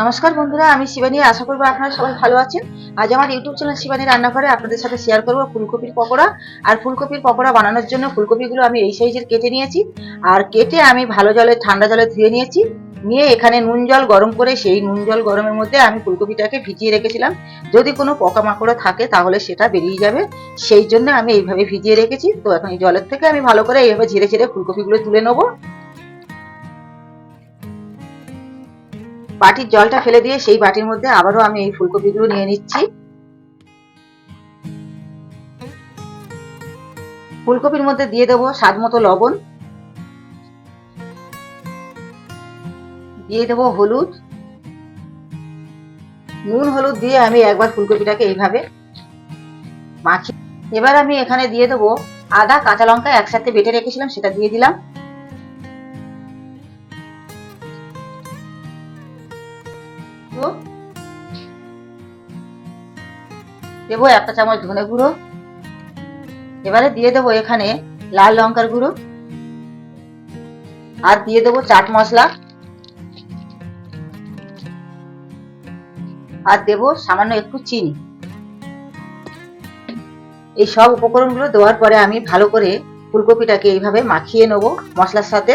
নমস্কার বন্ধুরা, আমি শিবানী। আশা করব আপনারা সবাই ভালো আছেন। আজ আমার ইউটিউব চ্যানেল শিবানী রান্নাঘরে আপনাদের সাথে শেয়ার করব ফুলকপির পকোড়া। আর ফুলকপির পকোড়া বানানোর জন্য ফুলকপিগুলো আমি এই সাইজের কেটে নিয়েছি। আর কেটে আমি ভালো জলে, ঠান্ডা জলে ধুয়ে নিয়েছি। নিয়ে এখানে নুন জল গরম করে, সেই নুন জল গরমের মধ্যে আমি ফুলকপিটাকে ভিজিয়ে রেখেছিলাম। যদি কোনো পোকামাকড় থাকে, তাহলে সেটা বেরিয়ে যাবে। সেই জন্য আমি এইভাবে ভিজিয়ে রেখেছি। তো এখন এই জলের থেকে আমি ভালো করে এইভাবে ঝেড়ে ঝেড়ে ফুলকপিগুলো তুলে নেব। বাটির জলটা ফেলে দিয়ে সেই বাটির মধ্যে আবারও আমি এই ফুলকপিগুলো নিয়ে নিচ্ছি। ফুলকপির মধ্যে দিয়ে দেবো স্বাদ মতো লবণ। দিয়ে দেবো হলুদ। নুন, হলুদ দিয়ে আমি একবার ফুলকপিটাকে এইভাবে মাখি এবার আমি এখানে দিয়ে দেবো আদা, কাঁচা লঙ্কা একসাথে বেটে রেখেছিলাম, সেটা দিয়ে দিলাম। দেবো একটা চামচ ধনে গুঁড়ো। এবারে দিয়ে দেবো এখানে লাল লঙ্কার গুঁড়ো। আর দিয়ে দেবো চাট মশলা। আর দেবো সামান্য একটু চিনি। এই সব উপকরণগুলো দেওয়ার পরে আমি ভালো করে ফুলকপিটাকে এইভাবে মাখিয়ে নেব মশলার সাথে।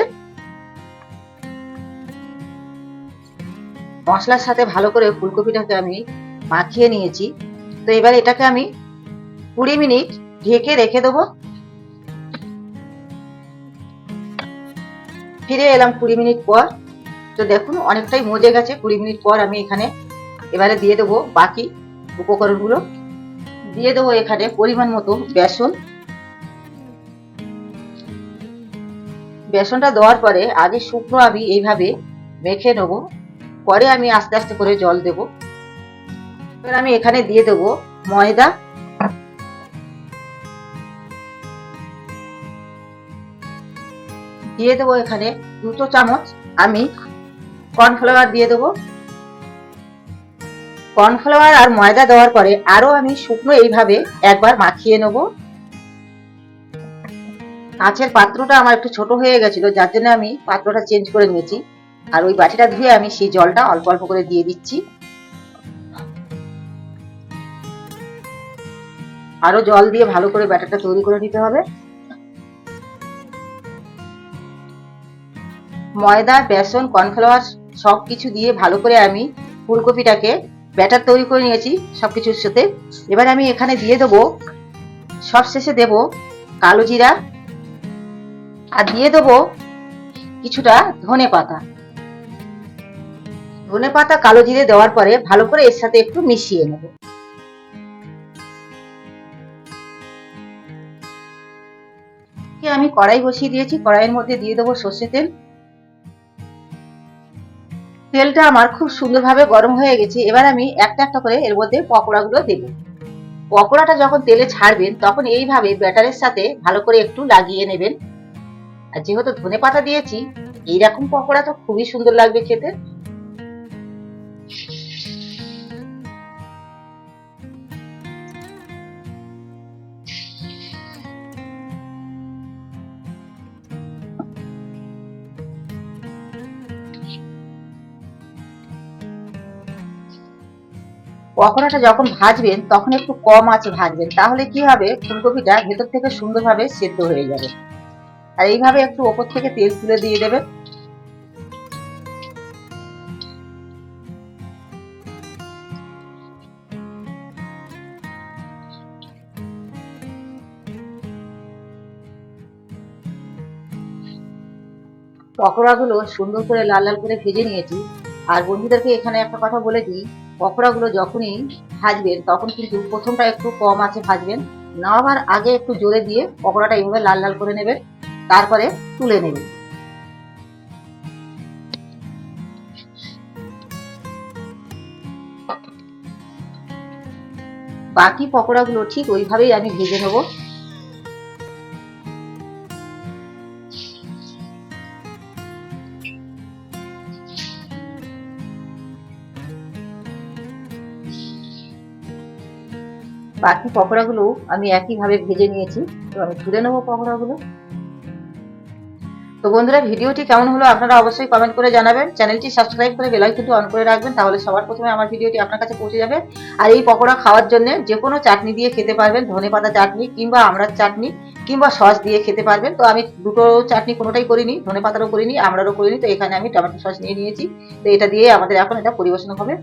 মশলার সাথে ভালো করে ফুলকপিটাকে আমি মাখিয়ে নিয়েছি। তো এবার এটাকে আমি কুড়ি মিনিট ঢেকে রেখে দেবো। ফিরে এলাম কুড়ি মিনিট পর। তো দেখুন, অনেকটাই মজে গেছে। কুড়ি মিনিট পর আমি এখানে এবারে দিয়ে দেবো বাকি উপকরণগুলো। দিয়ে দেবো এখানে পরিমাণ মতো বেসন। বেসনটা দেওয়ার পরে আগে শুকনো আমি এইভাবে মেখে নেব। পরে আমি আস্তে আস্তে করে জল দেব। এবার আমি এখানে দিয়ে দেব ময়দা। দিয়ে দেবো এখানে দুটো চামচ আমি কর্নফ্লাওয়ার দিয়ে দেবো। কর্নফ্লাওয়ার আর ময়দা দেওয়ার পরে আরও আমি শুকনো এইভাবে একবার মাখিয়ে নেব। কাঁচের পাত্রটা আমার একটু ছোট হয়ে গেছিল, যার জন্য আমি পাত্রটা চেঞ্জ করে নিয়েছি। আর ওই বাটিটা ধুয়ে আমি সেই জলটা অল্প অল্প করে দিয়ে দিচ্ছি। আরও জল দিয়ে ভালো করে ব্যাটারটা তৈরি করে নিতে হবে। ময়দা, বেসন, কর্নফ্লাওয়ার সব কিছু দিয়ে ভালো করে আমি ফুলকপিটাকে ব্যাটার তৈরি করে নিয়েছি সব কিছুর সাথে। এবার আমি এখানে দিয়ে দেবো সব শেষে দেব কালো জিরা আর দিয়ে দেবো কিছুটা ধনে পাতা। ধনে পাতা, কালো জিরে দেওয়ার পরে ভালো করে এর সাথে একটু মিশিয়ে নেব। আমি কড়াই বসিয়ে দিয়েছি, কড়াইয়ের মধ্যে দিয়ে দেবো সর্ষে তেল। তেলটা আমার খুব সুন্দরভাবে গরম হয়ে গেছে, এবার আমি একটা একটা করে এর মধ্যে পকোড়াগুলো দেব। পকোড়াটা যখন তেলে ছাড়বেন, তখন এইভাবে ব্যাটারের সাথে ভালো করে একটু লাগিয়ে নেবেন। আর যেহেতু ধনে পাতা দিয়েছি, এইরকম পকোড়া তো খুবই সুন্দর লাগবে খেতে। পকোড়াটা যখন ভাজবেন, তখন একটু কম আছে ভাজবেন, তাহলে কি হবে? ফুলকপিটা ভেতর থেকে সুন্দরভাবে সেদ্ধ হয়ে যাবে। আর এইভাবে একটু ওপর থেকে তেল তুলে দিয়ে দেবেন। পকোড়াগুলো সুন্দর করে লাল লাল করে ভেজে নিয়েছি। আর বন্ধুদেরকে এখানে একটা কথা বলে দিই পকোড়াগুলো যখনই ভাজবেন, তখন কিন্তু প্রথমটা একটু কম আছে ভাজবেন। নামাবার আগে একটু জোরে দিয়ে পকোড়াটা এইভাবে লাল লাল করে নেবেন, তারপরে তুলে নেবেন। বাকি পকোড়াগুলো ঠিক ওইভাবেই আমি ভেজে নেব। বাকি পকোড়াগুলো আমি একইভাবে ভেজে নিয়েছি তো আমি তুলে নেব পকোড়াগুলো। তো বন্ধুরা, ভিডিওটি কেমন হলো আপনারা অবশ্যই কমেন্ট করে জানাবেন। চ্যানেলটি সাবস্ক্রাইব করে বেল আইকনটি অন করে রাখবেন, তাহলে সবার প্রথমে আমার ভিডিওটি আপনার কাছে পৌঁছে যাবে। আর এই পকোড়া খাওয়ার জন্য যে কোনো চাটনি দিয়ে খেতে পারবেন, ধনে পাতা চাটনি কিংবা আমড়ার চাটনি কিংবা সস দিয়ে খেতে পারবেন। তো আমি দুটো চাটনি কোনোটাই করিনি, ধনে পাতারও করিনি, আমড়ারও করিনি, তো এখানে আমি টমেটো সস নিয়ে নিয়েছি। তো এটা দিয়ে আমাদের এখন এটা পরিবেশন হবে।